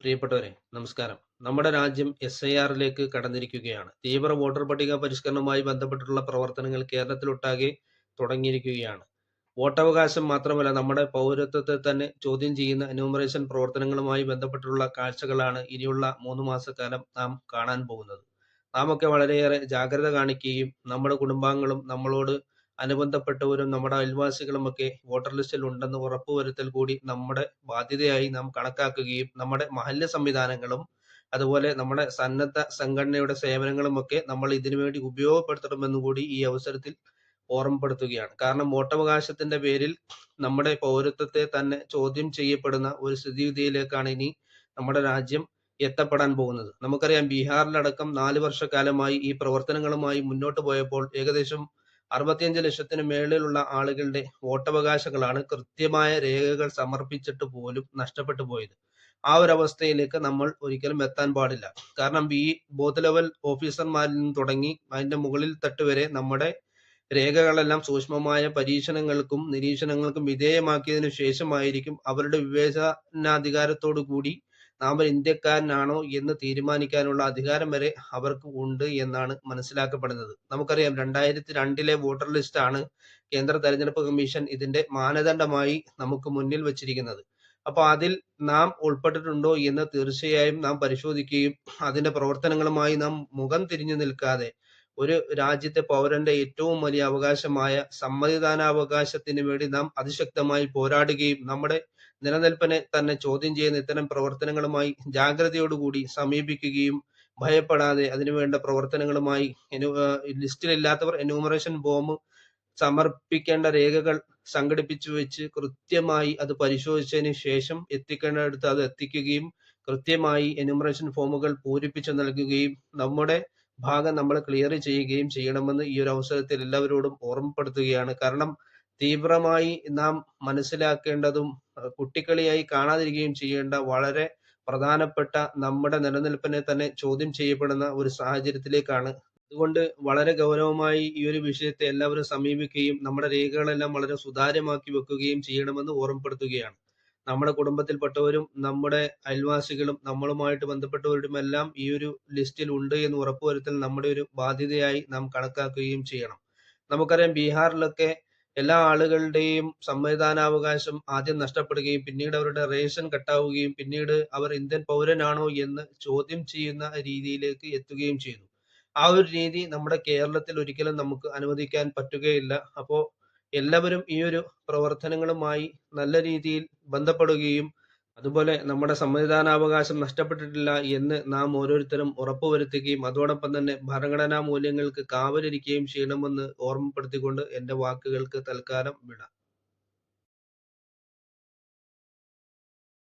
പ്രിയപ്പെട്ടവരെ നമസ്കാരം. നമ്മുടെ രാജ്യം എസ് ഐ ആറിലേക്ക് കടന്നിരിക്കുകയാണ്. തീവ്ര വോട്ടർ പട്ടിക പരിഷ്കരണവുമായി ബന്ധപ്പെട്ടുള്ള പ്രവർത്തനങ്ങൾ കേരളത്തിലൊട്ടാകെ തുടങ്ങിയിരിക്കുകയാണ്. വോട്ടവകാശം മാത്രമല്ല നമ്മുടെ പൗരത്വത്തെ തന്നെ ചോദ്യം ചെയ്യുന്ന എന്യൂമറേഷൻ പ്രവർത്തനങ്ങളുമായി ബന്ധപ്പെട്ടുള്ള കാഴ്ചകളാണ് ഇനിയുള്ള മൂന്ന് മാസക്കാലം നാം കാണാൻ പോകുന്നത്. നാം ഒക്കെ വളരെയേറെ ജാഗ്രത കാണിക്കുകയും നമ്മുടെ കുടുംബാംഗങ്ങളും നമ്മളോട് അനുബന്ധപ്പെട്ടവരും നമ്മുടെ അയൽവാസികളുമൊക്കെ വോട്ടർ ലിസ്റ്റിൽ ഉണ്ടെന്ന് ഉറപ്പുവരുത്തൽ കൂടി നമ്മുടെ ബാധ്യതയായി നാം കണക്കാക്കുകയും നമ്മുടെ മഹല്ല് സംവിധാനങ്ങളും അതുപോലെ നമ്മുടെ സന്നദ്ധ സംഘടനയുടെ സേവനങ്ങളും ഒക്കെ നമ്മൾ ഇതിനു വേണ്ടി ഉപയോഗപ്പെടുത്തണമെന്ന് കൂടി ഈ അവസരത്തിൽ ഓർമ്മപ്പെടുത്തുകയാണ്. കാരണം വോട്ടവകാശത്തിന്റെ പേരിൽ നമ്മുടെ പൗരത്വത്തെ തന്നെ ചോദ്യം ചെയ്യപ്പെടുന്ന ഒരു സ്ഥിതിവിധിയിലേക്കാണ് ഇനി നമ്മുടെ രാജ്യം എത്തപ്പെടാൻ പോകുന്നത്. നമുക്കറിയാം ബീഹാറിലടക്കം നാല് വർഷക്കാലമായി ഈ പ്രവർത്തനങ്ങളുമായി മുന്നോട്ട് പോയപ്പോൾ ഏകദേശം അറുപത്തിയഞ്ച് ലക്ഷത്തിന് മേളിലുള്ള ആളുകളുടെ വോട്ടവകാശങ്ങളാണ് കൃത്യമായ രേഖകൾ സമർപ്പിച്ചിട്ട് പോലും നഷ്ടപ്പെട്ടു പോയത്. ആ ഒരു അവസ്ഥയിലേക്ക് നമ്മൾ ഒരിക്കലും എത്താൻ പാടില്ല. കാരണം ഈ ബൂത്ത് ലെവൽ ഓഫീസർമാരിൽ നിന്ന് തുടങ്ങി അതിന്റെ മുകളിൽ തട്ട് വരെ നമ്മുടെ രേഖകളെല്ലാം സൂക്ഷ്മമായ പരീക്ഷണങ്ങൾക്കും നിരീക്ഷണങ്ങൾക്കും വിധേയമാക്കിയതിനു ശേഷമായിരിക്കും അവരുടെ വിവേചനാധികാരത്തോടു കൂടി നാം ഒരു ഇന്ത്യക്കാരനാണോ എന്ന് തീരുമാനിക്കാനുള്ള അധികാരം വരെ അവർക്ക് ഉണ്ട് എന്നാണ് മനസ്സിലാക്കപ്പെടുന്നത്. നമുക്കറിയാം രണ്ടായിരത്തി രണ്ടിലെ വോട്ടർ ലിസ്റ്റ് ആണ് കേന്ദ്ര തെരഞ്ഞെടുപ്പ് കമ്മീഷൻ ഇതിന്റെ മാനദണ്ഡമായി നമുക്ക് മുന്നിൽ വച്ചിരിക്കുന്നത്. അപ്പോൾ അതിൽ നാം ഉൾപ്പെട്ടിട്ടുണ്ടോ എന്ന് തീർച്ചയായും നാം പരിശോധിക്കുകയും അതിന്റെ പ്രവർത്തനങ്ങളുമായി നാം മുഖം തിരിഞ്ഞു നിൽക്കാതെ ഒരു രാജ്യത്തെ പൗരന്റെ ഏറ്റവും വലിയ അവകാശമായ സമ്മതിദാനാവകാശത്തിന് വേണ്ടി നാം അതിശക്തമായി പോരാടുകയും നമ്മുടെ നിലനിൽപ്പിനെ തന്നെ ചോദ്യം ചെയ്യുന്ന ഇത്തരം പ്രവർത്തനങ്ങളുമായി ജാഗ്രതയോടുകൂടി സമീപിക്കുകയും ഭയപ്പെടാതെ അതിനുവേണ്ട പ്രവർത്തനങ്ങളുമായി ലിസ്റ്റിലില്ലാത്തവർ എന്യൂമറേഷൻ ഫോം സമർപ്പിക്കേണ്ട രേഖകൾ സംഘടിപ്പിച്ചു വെച്ച് കൃത്യമായി അത് പരിശോധിച്ചതിന് ശേഷം എത്തിക്കേണ്ടടുത്ത് അത് എത്തിക്കുകയും കൃത്യമായി എന്യൂമറേഷൻ ഫോമുകൾ പൂരിപ്പിച്ചു നൽകുകയും നമ്മുടെ ഭാഗം നമ്മൾ ക്ലിയർ ചെയ്യുകയും ചെയ്യണമെന്ന് ഈ ഒരു അവസരത്തിൽ എല്ലാവരോടും ഓർമ്മപ്പെടുത്തുകയാണ്. കാരണം തീവ്രമായി നാം മനസ്സിലാക്കേണ്ടതും കുട്ടിക്കളിയായി കാണാതിരിക്കുകയും ചെയ്യേണ്ട വളരെ പ്രധാനപ്പെട്ട നമ്മുടെ നിലനിൽപ്പിനെ തന്നെ ചോദ്യം ചെയ്യപ്പെടുന്ന ഒരു സാഹചര്യത്തിലേക്കാണ്. അതുകൊണ്ട് വളരെ ഗൗരവമായി ഈ ഒരു വിഷയത്തെ എല്ലാവരും സമീപിക്കുകയും നമ്മുടെ രേഖകളെല്ലാം വളരെ സുതാര്യമാക്കി വെക്കുകയും ചെയ്യണമെന്ന് ഓർമ്മപ്പെടുത്തുകയാണ്. നമ്മുടെ കുടുംബത്തിൽപ്പെട്ടവരും നമ്മുടെ അയൽവാസികളും നമ്മളുമായിട്ട് ബന്ധപ്പെട്ടവരുമെല്ലാം ഈ ഒരു ലിസ്റ്റിൽ ഉണ്ട് എന്ന് ഉറപ്പുവരുത്തൽ നമ്മുടെ ഒരു ബാധ്യതയായി നാം കണക്കാക്കുകയും ചെയ്യണം. നമുക്കറിയാം ബീഹാറിലൊക്കെ എല്ലാ ആളുകളുടെയും സമ്മതിദാനാവകാശം ആദ്യം നഷ്ടപ്പെടുകയും പിന്നീട് അവരുടെ റേഷൻ കട്ടാവുകയും പിന്നീട് അവർ ഇന്ത്യൻ പൗരനാണോ എന്ന് ചോദ്യം ചെയ്യുന്ന രീതിയിലേക്ക് എത്തുകയും ചെയ്തു. ആ ഒരു രീതി നമ്മുടെ കേരളത്തിൽ ഒരിക്കലും നമുക്ക് അനുവദിക്കാൻ പറ്റുകയില്ല. അപ്പോൾ എല്ലാവരും ഈ ഒരു പ്രവർത്തനങ്ങളുമായി നല്ല രീതിയിൽ ബന്ധപ്പെടുകയും അതുപോലെ നമ്മുടെ സമ്മതിദാനാവകാശം നഷ്ടപ്പെട്ടിട്ടില്ല എന്ന് നാം ഓരോരുത്തരും ഉറപ്പുവരുത്തുകയും അതോടൊപ്പം തന്നെ ഭരണഘടനാ മൂല്യങ്ങൾക്ക് കാവലിരിക്കുകയും ചെയ്യണമെന്ന് ഓർമ്മപ്പെടുത്തിക്കൊണ്ട് എന്റെ വാക്കുകൾക്ക് തൽക്കാലം വിടാം.